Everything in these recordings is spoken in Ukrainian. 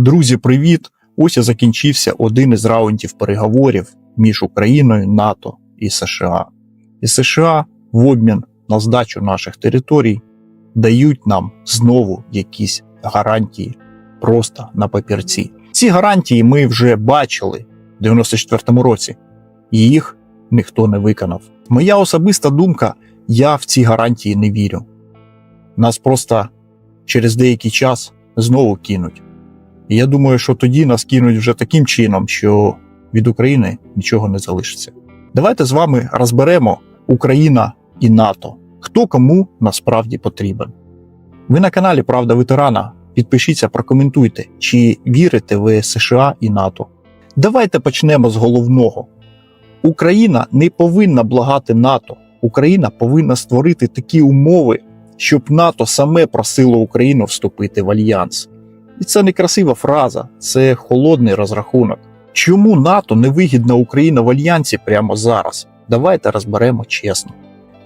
Друзі, привіт! Ось і закінчився один із раундів переговорів між Україною, НАТО і США. І США в обмін на здачу наших територій дають нам знову якісь гарантії просто на папірці. Ці гарантії ми вже бачили в 94-му році, і їх ніхто не виконав. Моя особиста думка: я в ці гарантії не вірю. Нас просто через деякий час знову кинуть. І я думаю, що тоді нас кинуть вже таким чином, що від України нічого не залишиться. Давайте з вами розберемо Україна і НАТО. Хто кому насправді потрібен. Ви на каналі Правда Ветерана. Підпишіться, прокоментуйте, чи вірите ви США і НАТО. Давайте почнемо з головного. Україна не повинна благати НАТО. Україна повинна створити такі умови, щоб НАТО саме просило Україну вступити в альянс. І це не красива фраза, це холодний розрахунок. Чому НАТО не вигідна Україна в альянсі прямо зараз? Давайте розберемо чесно.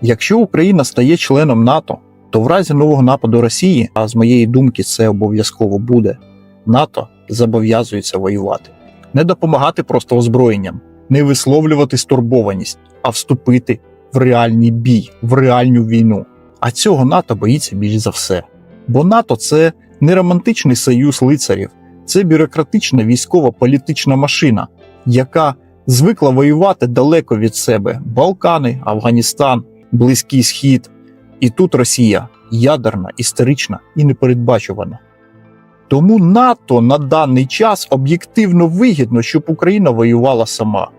Якщо Україна стає членом НАТО, то в разі нового нападу Росії, а з моєї думки це обов'язково буде, НАТО зобов'язується воювати, не допомагати просто озброєнням, не висловлювати стурбованість, а вступити в реальний бій, в реальну війну. А цього НАТО боїться більш за все. Бо НАТО це не романтичний союз лицарів, це бюрократична військово-політична машина, яка звикла воювати далеко від себе: Балкани, Афганістан, Близький Схід. І тут Росія ядерна, історична і непередбачувана. Тому НАТО на даний час об'єктивно вигідно, щоб Україна воювала сама,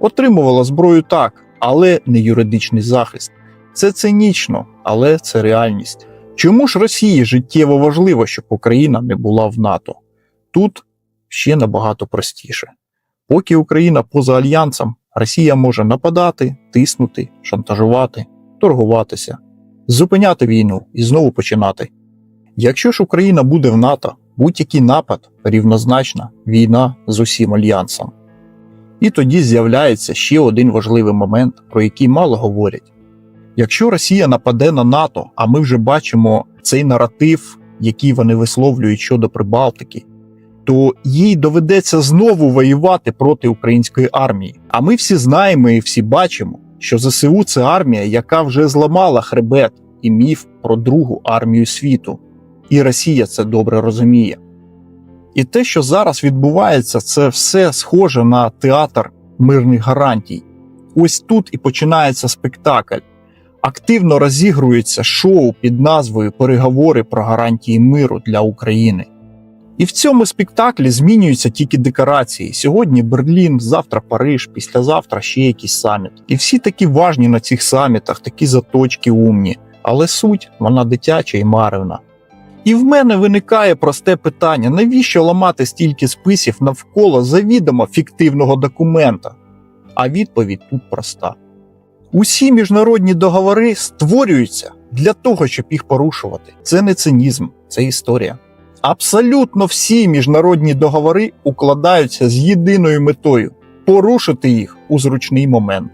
отримувала зброю так, але не юридичний захист. Це цинічно, але це реальність. Чому ж Росії життєво важливо, щоб Україна не була в НАТО? Тут ще набагато простіше. Поки Україна поза альянсом, Росія може нападати, тиснути, шантажувати, торгуватися, зупиняти війну і знову починати. Якщо ж Україна буде в НАТО, будь-який напад рівнозначна війна з усім альянсом. І тоді з'являється ще один важливий момент, про який мало говорять. Якщо Росія нападе на НАТО, а ми вже бачимо цей наратив, який вони висловлюють щодо Прибалтики, то їй доведеться знову воювати проти української армії. А ми всі знаємо і всі бачимо, що ЗСУ це армія, яка вже зламала хребет і міф про другу армію світу. І Росія це добре розуміє. І те, що зараз відбувається, це все схоже на театр мирних гарантій. Ось тут і починається спектакль. Активно розігрується шоу під назвою Переговори про гарантії миру для України. І в цьому спектаклі змінюються тільки декорації. Сьогодні Берлін, завтра Париж, післязавтра ще якийсь саміт. І всі такі важні на цих самітах, такі заточки умні. Але суть вона дитяча і маревна. І в мене виникає просте питання: навіщо ламати стільки списів навколо завідомо фіктивного документа? А відповідь тут проста. Усі міжнародні договори створюються для того, щоб їх порушувати. Це не цинізм, це історія. Абсолютно всі міжнародні договори укладаються з єдиною метою порушити їх у зручний момент.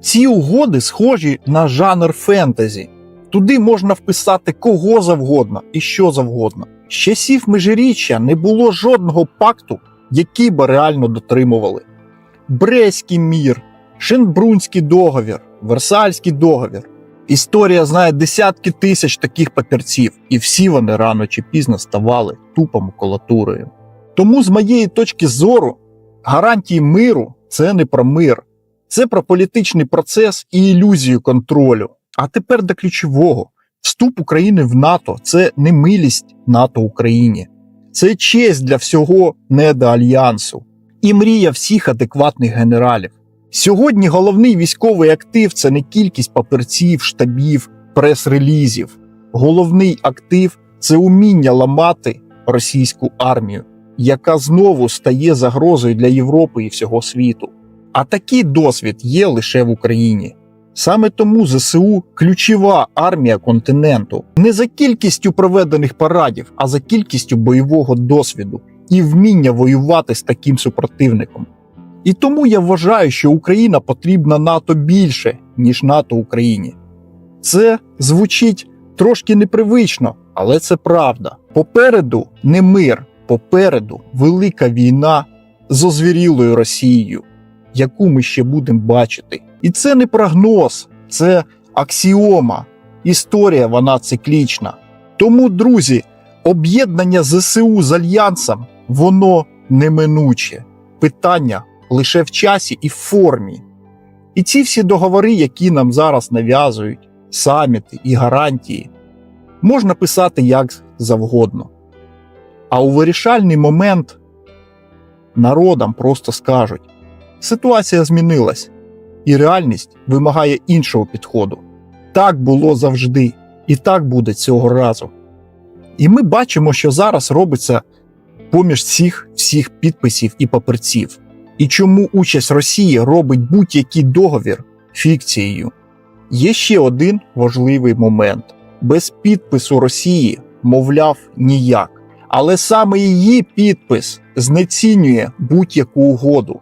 Ці угоди схожі на жанр фентезі. Туди можна вписати кого завгодно і що завгодно. З часів межиріччя не було жодного пакту, який би реально дотримували. Брестський мір, Шенбрунський договір, Версальський договір. Історія знає десятки тисяч таких папірців, і всі вони рано чи пізно ставали тупо макулатурою. Тому, з моєї точки зору, гарантії миру це не про мир, це про політичний процес і ілюзію контролю. А тепер до ключового: вступ України в НАТО це не милість НАТО Україні, це честь для всього недоальянсу і мрія всіх адекватних генералів. Сьогодні головний військовий актив це не кількість папірців, штабів, прес-релізів. Головний актив це уміння ламати російську армію, яка знову стає загрозою для Європи і всього світу. А такий досвід є лише в Україні. Саме тому ЗСУ ключова армія континенту не за кількістю проведених парадів, а за кількістю бойового досвіду і вміння воювати з таким супротивником. І тому я вважаю, що Україна потрібна НАТО більше, ніж НАТО Україні. Це звучить трошки непривично, але це правда. Попереду не мир, попереду велика війна з озвірілою Росією, яку ми ще будемо бачити. І це не прогноз, це аксіома. Історія вона циклічна. Тому, друзі, об'єднання ЗСУ з Альянсом воно неминуче. Питання лише в часі і в формі. І ці всі договори, які нам зараз нав'язують, саміти і гарантії, можна писати як завгодно. А у вирішальний момент народам просто скажуть: ситуація змінилась, і реальність вимагає іншого підходу. Так було завжди, і так буде цього разу. І ми бачимо, що зараз робиться поміж цих всіх підписів і паперців. І чому участь Росії робить будь-який договір фікцією. Є ще один важливий момент: без підпису Росії, мовляв, ніяк. Але саме її підпис знецінює будь-яку угоду.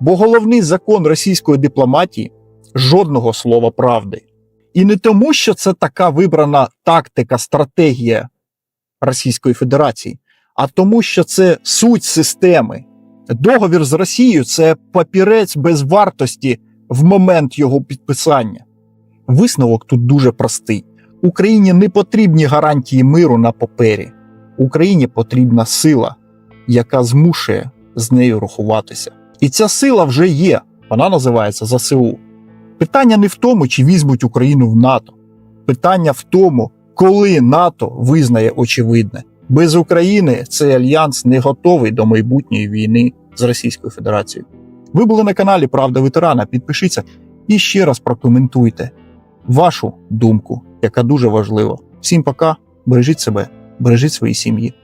Бо головний закон російської дипломатії жодного слова правди. І не тому, що це така вибрана тактика, стратегія Російської Федерації, а тому, що це суть системи. Договір з Росією це папірець без вартості в момент його підписання. Висновок тут дуже простий: Україні не потрібні гарантії миру на папері. Україні потрібна сила, яка змушує з нею рахуватися. І ця сила вже є. Вона називається ЗСУ. Питання не в тому, чи візьмуть Україну в НАТО. Питання в тому, коли НАТО визнає очевидне. Без України цей альянс не готовий до майбутньої війни з Російською Федерацією. Ви були на каналі Правда Ветерана. Підпишіться і ще раз прокоментуйте вашу думку, яка дуже важлива. Всім пока, бережіть себе, бережіть свої сім'ї.